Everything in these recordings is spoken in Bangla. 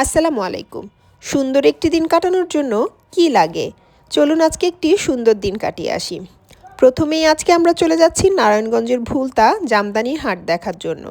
আসসালামু আলাইকুম। সুন্দর একটি দিন কাটানোর জন্য কি লাগে? চলুন আজকে একটি সুন্দর দিন কাটিয়ে আসি। প্রথমেই আজকে আমরা চলে যাচ্ছি নারায়ণগঞ্জের ভুলতা জামদানি হাট দেখার জন্য।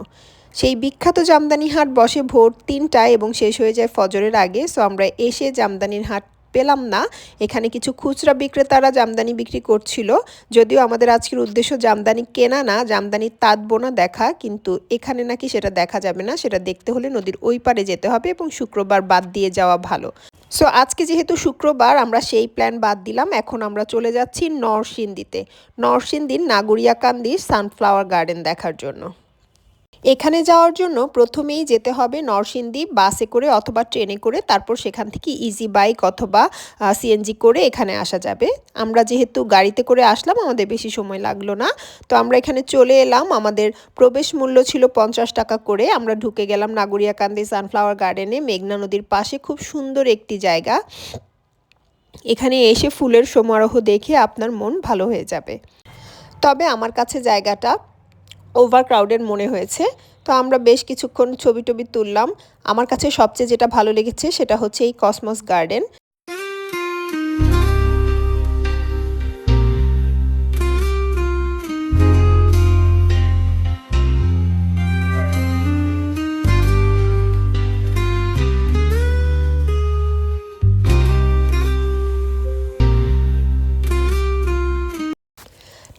সেই বিখ্যাত জামদানি হাট বসে ভোর তিনটায় এবং শেষ হয়ে যায় ফজরের আগে সো আমরা এসে জামদানির হাট পেলাম না। এখানে কিছু খুচরা বিক্রেতারা জামদানি বিক্রি করছিল। যদিও আমাদের আজকের উদ্দেশ্য জামদানি কেনা না, জামদানি তাঁত বোনা দেখা, কিন্তু এখানে নাকি সেটা দেখা যাবে না, সেটা দেখতে হলে নদীর ওই পারে যেতে হবে এবং শুক্রবার বাদ দিয়ে যাওয়া ভালো। সো আজকে যেহেতু শুক্রবার, আমরা সেই প্ল্যান বাদ দিলাম। এখন আমরা চলে যাচ্ছি নরসিংদীতে। নরসিংদীর নাগরিয়াকান্দির সানফ্লাওয়ার গার্ডেন দেখার জন্য। এখানে যাওয়ার জন্য প্রথমেই যেতে হবে নরসিংদী বাসে করে অথবা ট্রেনে করে, তারপর সেখান থেকে ইজি বাইক অথবা সিএনজি করে এখানে আসা যাবে। আমরা যেহেতু গাড়িতে করে আসলাম, আমাদের বেশি সময় লাগল না। তো আমরা এখানে চলে এলাম, আমাদের প্রবেশ মূল্য ছিল পঞ্চাশ টাকা করে। আমরা ঢুকে গেলাম নাগরিয়াকান্দি সানফ্লাওয়ার গার্ডেনে, মেঘনা নদীর পাশে। খুব সুন্দর একটি জায়গা। এখানে এসে ফুলের সমারোহ দেখে আপনার মন ভালো হয়ে যাবে। তবে আমার কাছে জায়গাটা ওভার ক্রাউডেড মনে হয়েছে। তো আমরা বেশ কিছুক্ষণ ছবি টবি তুললাম। আমার কাছে সবচেয়ে যেটা ভালো লেগেছে সেটা হচ্ছে এই কসমস গার্ডেন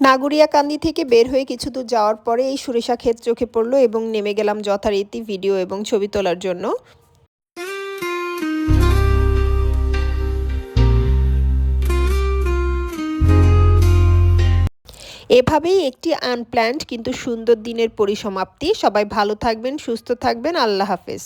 নাগুরিয়াকান্দি থেকে বের হয়ে কিছু দূর যাওয়ার পরে এই সরিষা ক্ষেত চোখে পড়ল এবং নেমে গেলাম যথারীতি ভিডিও এবং ছবি তোলার জন্য। এভাবেই একটি আনপ্ল্যান্ড কিন্তু সুন্দর দিনের পরিসমাপ্তি। সবাই ভালো থাকবেন, সুস্থ থাকবেন। আল্লাহ হাফেজ।